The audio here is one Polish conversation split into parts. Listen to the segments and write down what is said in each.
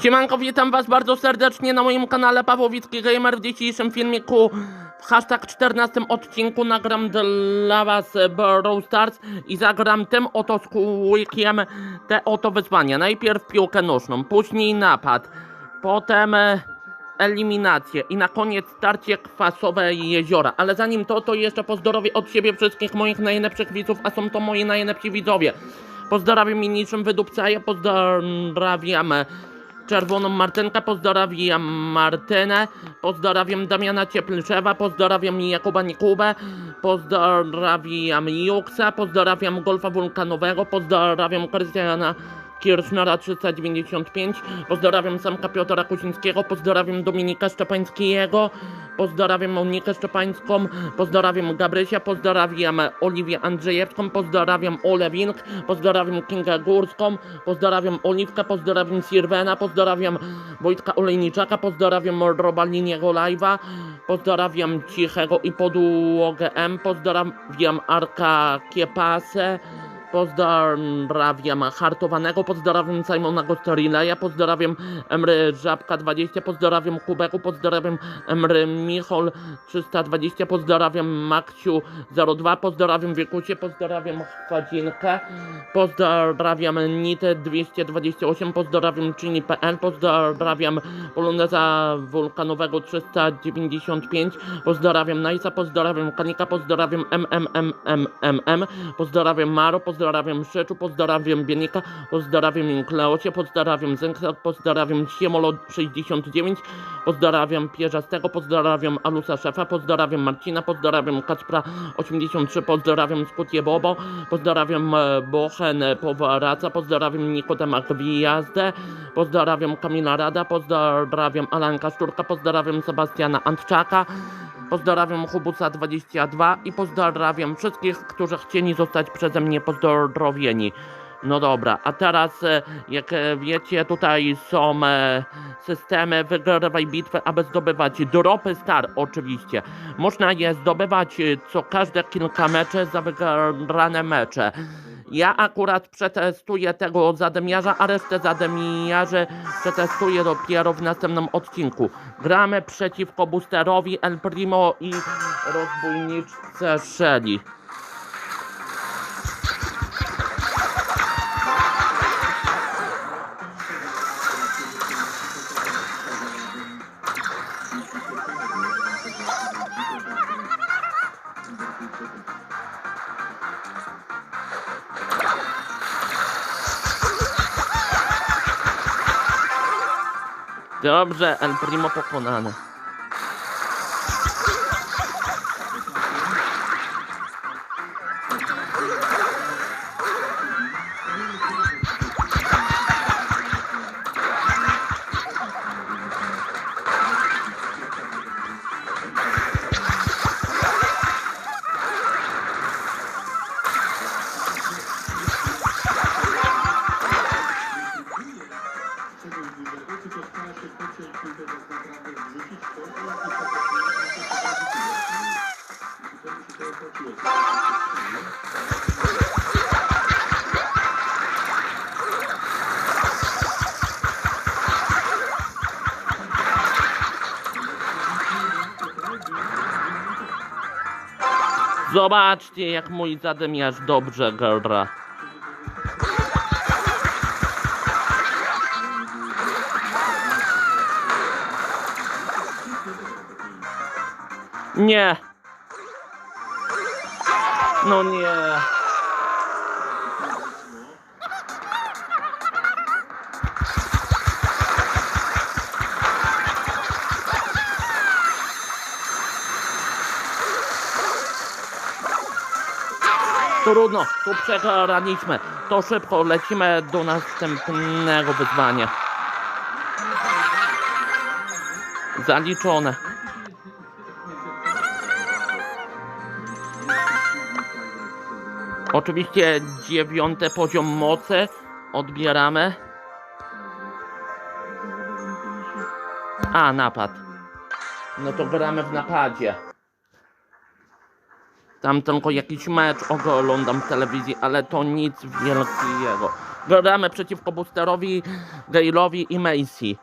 Siemanko, witam was bardzo serdecznie na moim kanale Pawłowicki Gamer. W dzisiejszym filmiku w hashtag 14 odcinku nagram dla was Brawl Stars i zagram tym oto skółkiem te oto wyzwania. Najpierw piłkę nożną, później napad, potem e, eliminację i na koniec starcie kwasowe jeziora. Ale zanim to, to jeszcze pozdrowię od siebie wszystkich moich najlepszych widzów, a są to moi najlepsi widzowie. Pozdrawiam niczym wydupcaję, pozdrawiam Czerwoną Martynkę, pozdrawiam Martynę, pozdrawiam Damiana Cieplyszewa, pozdrawiam Jakuba Nikubę, pozdrawiam Juksa, pozdrawiam Golfa Wulkanowego, pozdrawiam Krystiana Kirchnera 395, pozdrawiam Samka Piotra Kusińskiego, pozdrawiam Dominika Szczepańskiego, pozdrawiam Monikę Szczepańską, pozdrawiam Gabrysia, pozdrawiam Oliwię Andrzejewską, pozdrawiam Ole Wink, pozdrawiam Kingę Górską, pozdrawiam Oliwkę, pozdrawiam Sirwena, pozdrawiam Wojtka Olejniczaka, pozdrawiam Robaliniego Live'a, pozdrawiam Cichego i Podłogę M, pozdrawiam Arka Kiepasę, Pozdrawiam Hartowanego, pozdrawiam Simona Gosterileja, pozdrawiam Emry Żabka 20, pozdrawiam Kubeku, pozdrawiam Emry Michol 320, pozdrawiam Maksiu 02, pozdrawiam Wiekusie, pozdrawiam Chwadzinkę, pozdrawiam Nitę 228, pozdrawiam Chini.pl, pozdrawiam Poloneza Wulkanowego 395, pozdrawiam Najsa, pozdrawiam Kanika, pozdrawiam MMMMM, pozdrawiam Maro, pozdrawiam Szczeczu, pozdrawiam Bienika, pozdrawiam Inkleocie, pozdrawiam Zęksa, pozdrawiam Siemolo 69, pozdrawiam Pierzastego, pozdrawiam Alusa Szefa, pozdrawiam Marcina, pozdrawiam Kacpra 83, pozdrawiam Skutie Bobo, pozdrawiam e, Bochen Powraca, pozdrawiam Nikodema Gwiazdę, pozdrawiam Kamila Rada, pozdrawiam Alanka Szczurka, pozdrawiam Sebastiana Antczaka, Pozdrawiam Hubusa22 i pozdrawiam wszystkich, którzy chcieli zostać przeze mnie pozdrowieni. No dobra, a teraz, e, jak e, wiecie, tutaj są e, systemy wygrywaj bitwę, aby zdobywać dropy star, oczywiście. Można je zdobywać co każde kilka meczy za wygrane mecze. Ja akurat przetestuję tego zadymiarza, a resztę zadymiarzy przetestuję dopiero w następnym odcinku. Gramy przeciwko Boosterowi, El Primo i rozbójniczce Shelly. Dobrze, El Primo pokonany. Zobaczcie, jak mój zadymiarz dobrze gra. Nie. No nie. Trudno, tu przegraliśmy. To szybko lecimy do następnego wyzwania. Zaliczone. Oczywiście dziewiąty poziom mocy odbieramy. A, napad. No to gramy w napadzie. Tam tylko jakiś mecz oglądam w telewizji, ale to nic wielkiego. Gramy przeciwko Boosterowi, Gale'owi i Macy.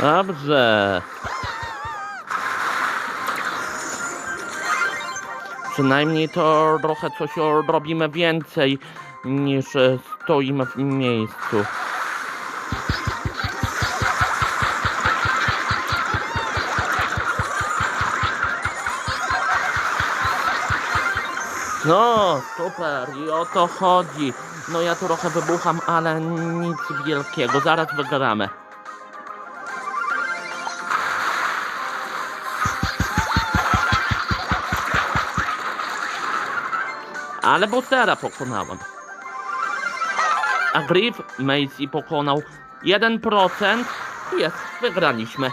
Dobrze. Przynajmniej to trochę coś robimy więcej niż e, stoimy w miejscu. No, super, i o to chodzi. No ja trochę wybucham, ale nic wielkiego, zaraz wygramy. Ale Boostera pokonałem. A Griff Macy pokonał 1%. Jest, wygraliśmy.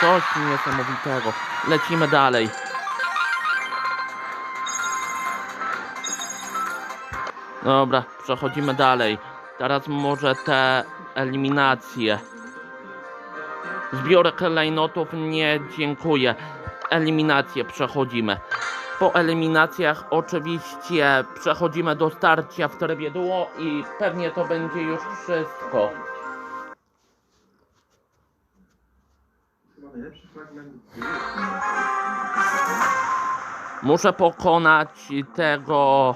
Coś niesamowitego. Lecimy dalej. Dobra, przechodzimy dalej. Teraz może te eliminacje. Zbiorek klejnotów nie dziękuję. Eliminacje przechodzimy. Po eliminacjach oczywiście przechodzimy do starcia w trybie duo i pewnie to będzie już wszystko. Muszę pokonać tego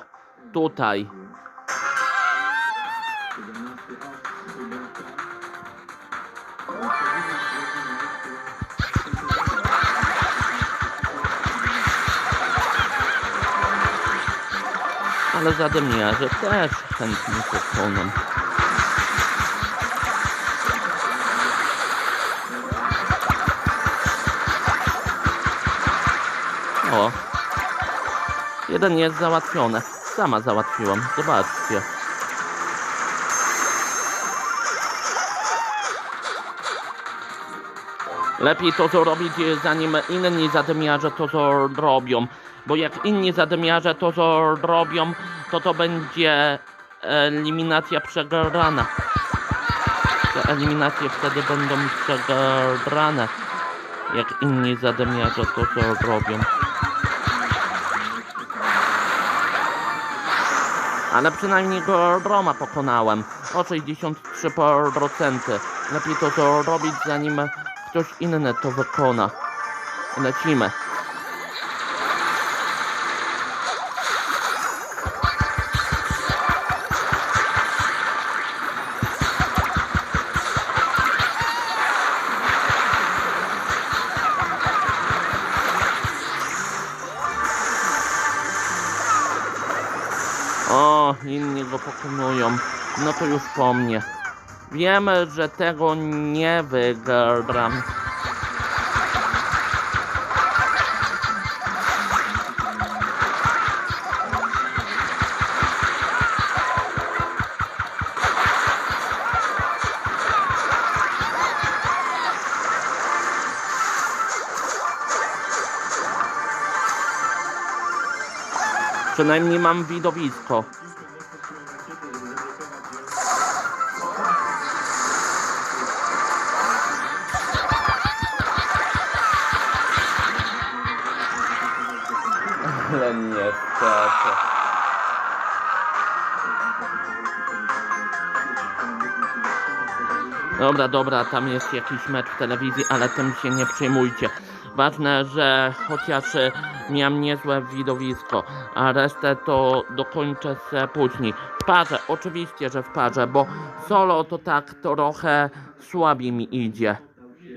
tutaj. Ale zadymiarze też chętnie pokonam. O. Jeden jest załatwiony. Sama załatwiłam. Zobaczcie. Lepiej to zrobić, zanim inni zadymiarze to zrobią. Bo jak inni zadymiarze to zrobią, to to będzie eliminacja przegrana. Te eliminacje wtedy będą przegrane. Jak inni zadymiarze to zrobią. Ale przynajmniej go Roma pokonałem. O 63%. Lepiej to zrobić zanim ktoś inny to wykona. Lecimy. Pokonują. No to już po mnie. Wiemy, że tego nie wygram. Przynajmniej mam widowisko. Ale niestety. Dobra, dobra, tam jest jakiś mecz w telewizji, ale tym się nie przejmujcie. Ważne, że chociaż e, miałem niezłe widowisko, a resztę to dokończę se później. W parze, oczywiście, że w parze, bo solo to tak trochę słabiej mi idzie.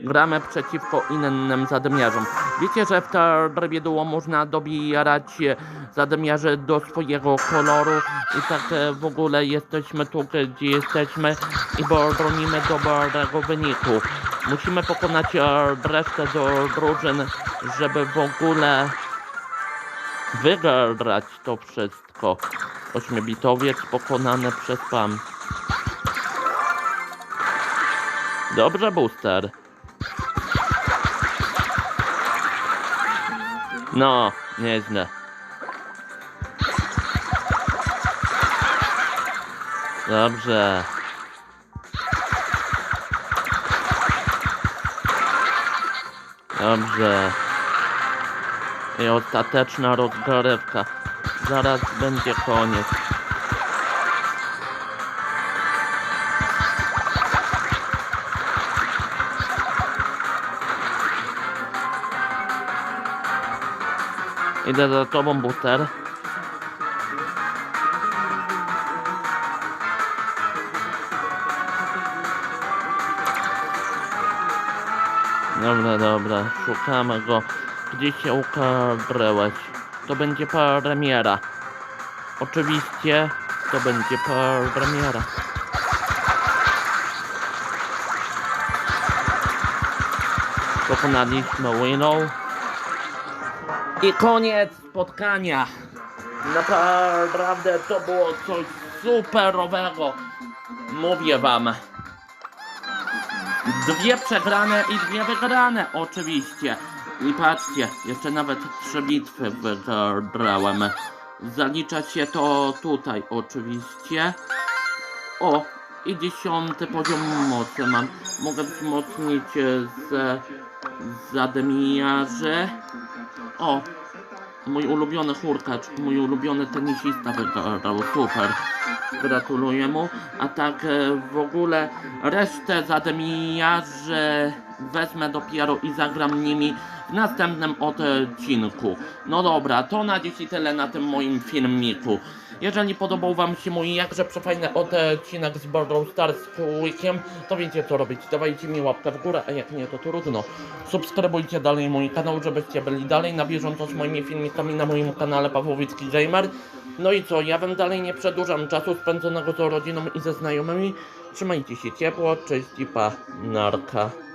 Gramy przeciwko innym zadymiarzom. Wiecie, że w trybie duo można dobierać e, zadymiarzy do swojego koloru i tak e, w ogóle jesteśmy tu, gdzie jesteśmy i bronimy dobrego wyniku. Musimy pokonać e, resztę do drużyn, żeby w ogóle wygrać to wszystko. Ośmiobitowiec pokonany przez PAM. Dobrze, booster. No, nieźle. Dobrze. Dobrze. I ostateczna rozgrywka. Zaraz będzie koniec. Idę za tobą, Buter. Dobra, dobra, szukamy go. Gdzie się ukryłeś? To będzie premiera. Oczywiście, to będzie premiera. Pokonaliśmy Winnow. I koniec spotkania. Naprawdę to było coś superowego. Mówię wam. Dwie przegrane i dwie wygrane, oczywiście. I patrzcie, jeszcze nawet trzy bitwy wygrałem. Zalicza się to tutaj, oczywiście. O, i dziesiąty poziom mocy mam. Mogę wzmocnić e, z zademiarzy. O, mój ulubiony hurkacz, mój ulubiony tenisista wygrał, super. Gratuluję mu. A tak e, w ogóle resztę zademiarzy wezmę dopiero i zagram nimi w następnym odcinku. No dobra, to na dziś tyle na tym moim filmiku. Jeżeli podobał Wam się mój jakże przefajny odcinek z Brawl Stars Weekiem, to wiecie co robić. Dawajcie mi łapkę w górę, a jak nie to trudno. Subskrybujcie dalej mój kanał, żebyście byli dalej na bieżąco z moimi filmikami na moim kanale Pawłowicki Gamer. No i co, ja wam dalej nie przedłużam czasu spędzonego z rodziną i ze znajomymi. Trzymajcie się ciepło, cześć i pa, narka.